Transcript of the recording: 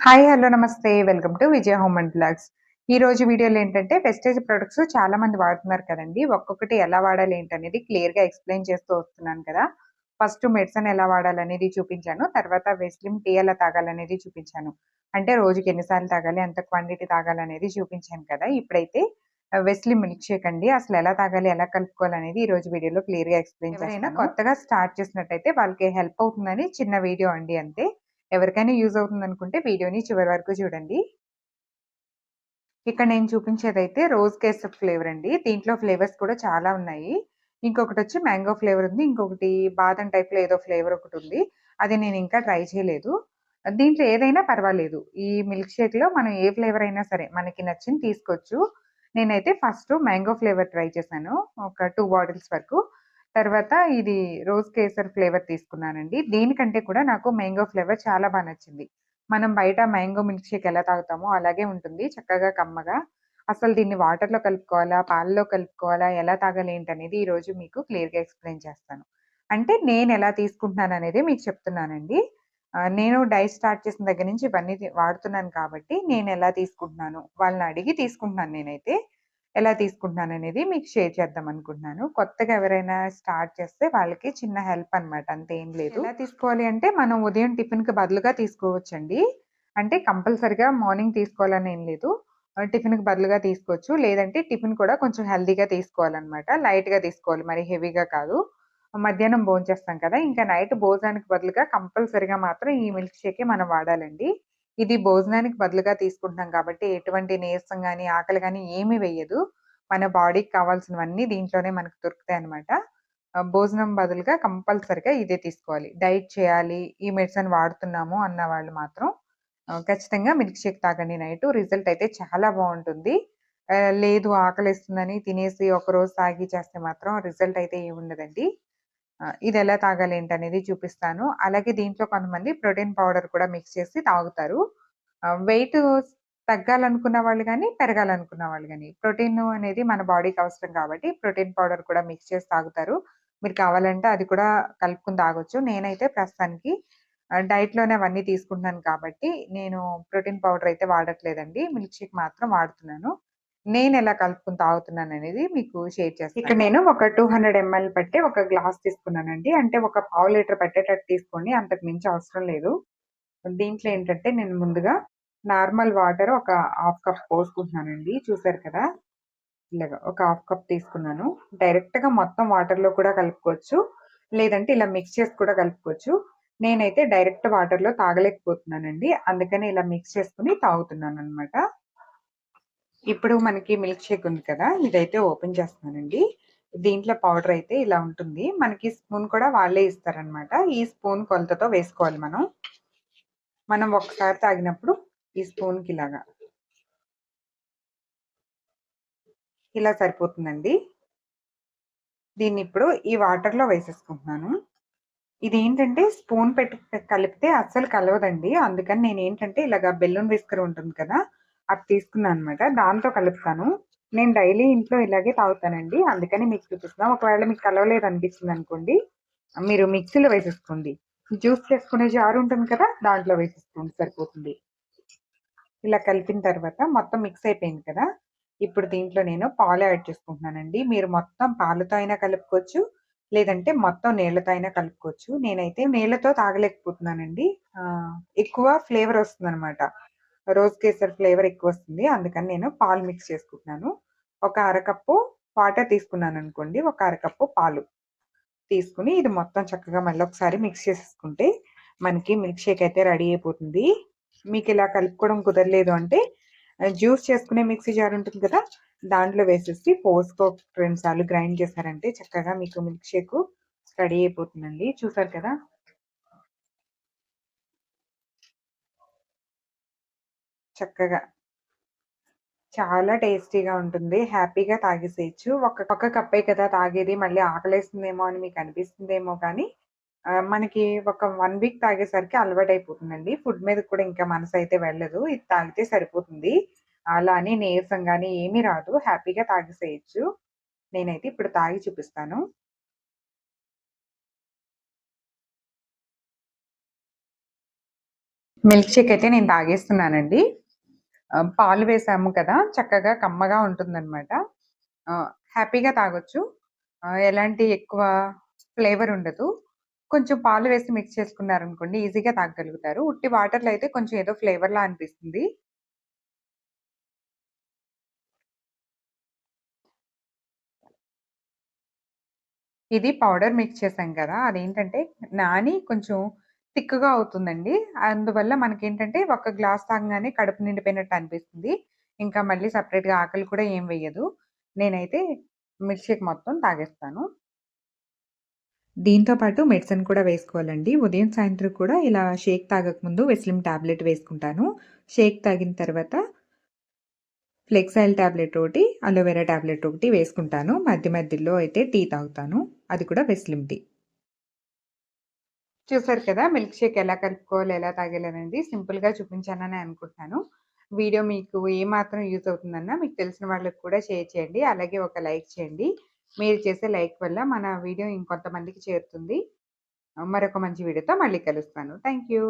Hi hello నమస్తే. Welcome to Vijaya home and blogs. ఈ రోజు వీడియోలో ఏంటంటే వెస్టేజ్ ప్రొడక్ట్స్ చాలా మంది వాడుతున్నారు కదండి. ఒక్కొక్కటి ఎలా వాడాలి ఏంటనేది క్లియర్గా ఎక్స్ప్లెయిన్ చేస్తూ వస్తున్నాను కదా. ఫస్ట్ మెడిసిన్ ఎలా వాడాలనేది చూపించాను. తర్వాత వెస్లిమ్ టీ ఎలా తాగాలనేది చూపించాను. అంటే రోజుకి ఎన్నిసార్లు తాగాలి ఎంత క్వాంటిటీ తాగాలనేది చూపించాను కదా. ఇప్పుడైతే వెస్లిమ్ మిల్క్ షేక్ అండి. అసలు ఎలా తాగాలి ఎలా కలుపుకోవాలి అనేది ఈ రోజు వీడియోలో క్లియర్గా ఎక్స్ప్లెయిన్ చేస్తాను. కొత్తగా స్టార్ట్ చేసినట్టయితే వాళ్ళకి హెల్ప్ అవుతుందని చిన్న వీడియో అండి అంతే. ఎవరికైనా యూజ్ అవుతుంది అనుకుంటే వీడియోని చివరి వరకు చూడండి. ఇక్కడ నేను చూపించేదైతే రోజ్ కేసప్ ఫ్లేవర్ అండి. దీంట్లో ఫ్లేవర్స్ కూడా చాలా ఉన్నాయి. ఇంకొకటి వచ్చి మ్యాంగో ఫ్లేవర్ ఉంది. ఇంకొకటి బాదం టైప్లో ఏదో ఫ్లేవర్ ఒకటి ఉంది. అది నేను ఇంకా ట్రై చేయలేదు. దీంట్లో ఏదైనా పర్వాలేదు. ఈ మిల్క్ షేక్లో మనం ఏ ఫ్లేవర్ అయినా సరే మనకి నచ్చింది తీసుకోవచ్చు. నేనైతే ఫస్ట్ మ్యాంగో ఫ్లేవర్ ట్రై చేశాను. ఒక టూ బాటిల్స్ వరకు. తర్వాత ఇది రోజ్ కేసర్ ఫ్లేవర్ తీసుకున్నానండి. దీనికంటే కూడా నాకు మ్యాంగో ఫ్లేవర్ చాలా బాగా నచ్చింది. మనం బయట మ్యాంగో మిల్క్ షేక్ ఎలా తాగుతామో అలాగే ఉంటుంది చక్కగా కమ్మగా. అసలు దీన్ని వాటర్లో కలుపుకోవాలా పాలలో కలుపుకోవాలా ఎలా తాగాలి ఏంటనేది ఈరోజు మీకు క్లియర్గా ఎక్స్ప్లెయిన్ చేస్తాను. అంటే నేను ఎలా తీసుకుంటున్నాను అనేది మీకు చెప్తున్నానండి. నేను డై స్టార్ట్ చేసిన దగ్గర నుంచి ఇవన్నీ వాడుతున్నాను కాబట్టి నేను ఎలా తీసుకుంటున్నాను వాళ్ళని అడిగి తీసుకుంటున్నాను నేనైతే. ఎలా తీసుకుంటున్నాను అనేది మీకు షేర్ చేద్దాం అనుకుంటున్నాను. కొత్తగా ఎవరైనా స్టార్ట్ చేస్తే వాళ్ళకి చిన్న హెల్ప్ అన్నమాట అంతే ఏం లేదు. ఎలా తీసుకోవాలి అంటే మనం ఉదయం టిఫిన్కి బదులుగా తీసుకోవచ్చండి. అంటే కంపల్సరిగా మార్నింగ్ తీసుకోవాలని ఏం లేదు. టిఫిన్కి బదులుగా తీసుకోవచ్చు. లేదంటే టిఫిన్ కూడా కొంచెం హెల్దీగా తీసుకోవాలన్నమాట. లైట్గా తీసుకోవాలి. మరి హెవీగా కాదు. మధ్యాహ్నం భోంచేస్తాం కదా. ఇంకా నైట్ భోజనానికి బదులుగా కంపల్సరిగా మాత్రం ఈ మిల్క్ షేకే మనం వాడాలండి. ఇది భోజనానికి బదులుగా తీసుకుంటున్నాం కాబట్టి ఎటువంటి నీరసం కానీ ఆకలి కానీ ఏమీ వేయదు. మన బాడీకి కావాల్సినవన్నీ దీంట్లోనే మనకు దొరుకుతాయి అనమాట భోజనం బదులుగా కంపల్సరిగా ఇదే తీసుకోవాలి. డైట్ చేయాలి ఈ మెడిసిన్ వాడుతున్నాము అన్న వాళ్ళు మాత్రం ఖచ్చితంగా మిల్క్ షేక్ తాగండి నైట్. రిజల్ట్ అయితే చాలా బాగుంటుంది. లేదు ఆకలిస్తుందని తినేసి ఒక రోజు తాగి చేస్తే మాత్రం రిజల్ట్ అయితే ఏముండదండి. ఇది ఎలా తాగాలి ఏంటనేది చూపిస్తాను. అలాగే దీంట్లో కొంతమంది ప్రోటీన్ పౌడర్ కూడా మిక్స్ చేసి తాగుతారు. వెయిట్ తగ్గాలనుకున్న వాళ్ళు కానీ పెరగాలనుకున్న వాళ్ళు కానీ ప్రోటీన్ అనేది మన బాడీకి అవసరం కాబట్టి ప్రోటీన్ పౌడర్ కూడా మిక్స్ చేసి తాగుతారు. మీరు కావాలంటే అది కూడా కలుపుకుని తాగొచ్చు. నేనైతే ప్రస్తుతానికి డైట్లోనే అవన్నీ తీసుకుంటున్నాను కాబట్టి నేను ప్రోటీన్ పౌడర్ అయితే వాడట్లేదండి. మిల్క్ షేక్ మాత్రం వాడుతున్నాను. నేను ఎలా కలుపుకుని తాగుతున్నాను అనేది మీకు షేర్ చేస్తాను. ఇక్కడ నేను ఒక టూ హండ్రెడ్ ఎంఎల్ పట్టి ఒక గ్లాస్ తీసుకున్నానండి. అంటే ఒక పావు లీటర్ పట్టేటట్టు తీసుకోండి అంతకు మించి అవసరం లేదు. దీంట్లో ఏంటంటే నేను ముందుగా నార్మల్ వాటర్ ఒక హాఫ్ కప్ పోసుకుంటున్నానండి. చూసారు కదా? ఇలాగా ఒక హాఫ్ కప్ తీసుకున్నాను. డైరెక్ట్గా మొత్తం వాటర్లో కూడా కలుపుకోవచ్చు. లేదంటే ఇలా మిక్స్ చేసి కూడా కలుపుకోవచ్చు. నేనైతే డైరెక్ట్ వాటర్లో తాగలేకపోతున్నానండి. అందుకని ఇలా మిక్స్ చేసుకుని తాగుతున్నాను అనమాట ఇప్పుడు మనకి మిల్క్ షేక్ ఉంది కదా ఇదైతే ఓపెన్ చేస్తున్నానండి. దీంట్లో పౌడర్ అయితే ఇలా ఉంటుంది. మనకి స్పూన్ కూడా వాళ్ళే ఇస్తారనమాట ఈ స్పూన్ కొలతతో వేసుకోవాలి మనం. మనం ఒకసారి తాగినప్పుడు ఈ స్పూన్కి ఇలాగా. ఇలా సరిపోతుందండి. దీన్ని ఇప్పుడు ఈ వాటర్లో వేసేసుకుంటున్నాను. ఇది ఏంటంటే స్పూన్ పెట్టి కలిపితే అస్సలు కలవదండి. అందుకని నేను ఏంటంటే ఇలాగా బెలూన్ విస్కర్ ఉంటుంది కదా అది తీసుకున్నాను అనమాట దాంతో కలుపుతాను. నేను డైలీ ఇంట్లో ఇలాగే తాగుతానండి. అందుకని మీకు చూపిస్తున్నాం. ఒకవేళ మీకు కలవలేదు అనిపిస్తుంది అనుకోండి మీరు మిక్సీలో వేసేసుకోండి. జ్యూస్ చేసుకునే జారు ఉంటుంది కదా దాంట్లో వేసేసుకోండి సరిపోతుంది. ఇలా కలిపిన తర్వాత మొత్తం మిక్స్ అయిపోయింది కదా ఇప్పుడు దీంట్లో నేను పాలు యాడ్ చేసుకుంటున్నానండి. మీరు మొత్తం పాలతో అయినా కలుపుకోవచ్చు లేదంటే మొత్తం నీళ్ళతో అయినా కలుపుకోవచ్చు. నేనైతే నీళ్ళతో తాగలేకపోతున్నానండి. ఎక్కువ ఫ్లేవర్ వస్తుంది అనమాట రోజ్ కేసర్ ఫ్లేవర్ ఎక్కువ వస్తుంది అందుకని నేను పాలు మిక్స్ చేసుకుంటున్నాను. ఒక అరకప్పు వాటర్ తీసుకున్నాను అనుకోండి. ఒక అరకప్పు పాలు తీసుకుని ఇది మొత్తం చక్కగా మళ్ళీ ఒకసారి మిక్స్ చేసేసుకుంటే మనకి మిల్క్ షేక్ అయితే రెడీ అయిపోతుంది. మీకు ఇలా కలుపుకోవడం కుదరలేదు అంటే జ్యూస్ చేసుకునే మిక్సీ జార్ ఉంటుంది కదా? దాంట్లో వేసేసి పోసుకో రెండు సార్లు గ్రైండ్ చేశారంటే చక్కగా మీకు మిల్క్ షేక్ రెడీ అయిపోతుందండి. చూసారు కదా? చక్కగా. చాలా టేస్టీగా ఉంటుంది. హ్యాపీగా తాగేసేయచ్చు. ఒక ఒక కప్పే కదా తాగేది. మళ్ళీ ఆకలేస్తుందేమో అని మీకు అనిపిస్తుందేమో కానీ మనకి ఒక వన్ వీక్ తాగేసరికి అలవాటు అయిపోతుందండి ఫుడ్ మీద కూడా ఇంకా మనసు అయితే వెళ్ళదు. ఇది తాగితే సరిపోతుంది. అలా అని నీరసం కానీ ఏమీ రాదు. హ్యాపీగా తాగేసేయచ్చు. నేనైతే ఇప్పుడు తాగి చూపిస్తాను. మిల్క్ షేక్ అయితే నేను తాగేస్తున్నానండి. పాలు వేసాము కదా! చక్కగా కమ్మగా ఉంటుందన్నమాట హ్యాపీగా తాగొచ్చు. ఎలాంటి ఎక్కువ ఫ్లేవర్ ఉండదు. కొంచెం పాలు వేసి మిక్స్ చేసుకున్నారనుకోండి ఈజీగా తాగగలుగుతారు. ఉట్టి వాటర్‌లో అయితే కొంచెం ఏదో ఫ్లేవర్‌లా అనిపిస్తుంది. ఇది పౌడర్ మిక్స్ చేసాం కదా! అదేంటంటే నాని కొంచెం థిక్‌గా అవుతుందండి. అందువల్ల మనకేంటంటే ఒక గ్లాస్ తాగంగానే కడుపు నిండిపోయినట్టు అనిపిస్తుంది. ఇంకా మళ్ళీ సపరేట్గా ఆకలి కూడా ఏం వేయదు. నేనైతే మిల్క్ షేక్ మొత్తం తాగేస్తాను. దీంతో పాటు మెడిసిన్ కూడా వేసుకోవాలండి. ఉదయం, సాయంత్రం కూడా ఇలా షేక్ తాగకముందు వెస్లిమ్ టాబ్లెట్ వేసుకుంటాను. షేక్ తాగిన తర్వాత ఫ్లెక్సైల్ టాబ్లెట్ ఒకటి, అలోవెరా టాబ్లెట్ ఒకటి వేసుకుంటాను. మధ్య మధ్యలో అయితే టీ తాగుతాను. అది కూడా వెస్లిమ్ టీ. చూసారు కదా! మిల్క్ షేక్ ఎలా కలుపుకోవాలి, ఎలా తాగాలనేది సింపుల్‌గా చూపించానని అనుకుంటున్నాను. వీడియో మీకు ఏమాత్రం యూజ్ అవుతుందన్నా మీకు తెలిసిన వాళ్ళకి కూడా షేర్ చేయండి. అలాగే ఒక లైక్ చేయండి. మీరు చేసే లైక్ వల్ల మన వీడియో ఇంకొంతమందికి చేరుతుంది. మరొక మంచి వీడియోతో మళ్ళీ కలుస్తాను. Thank you.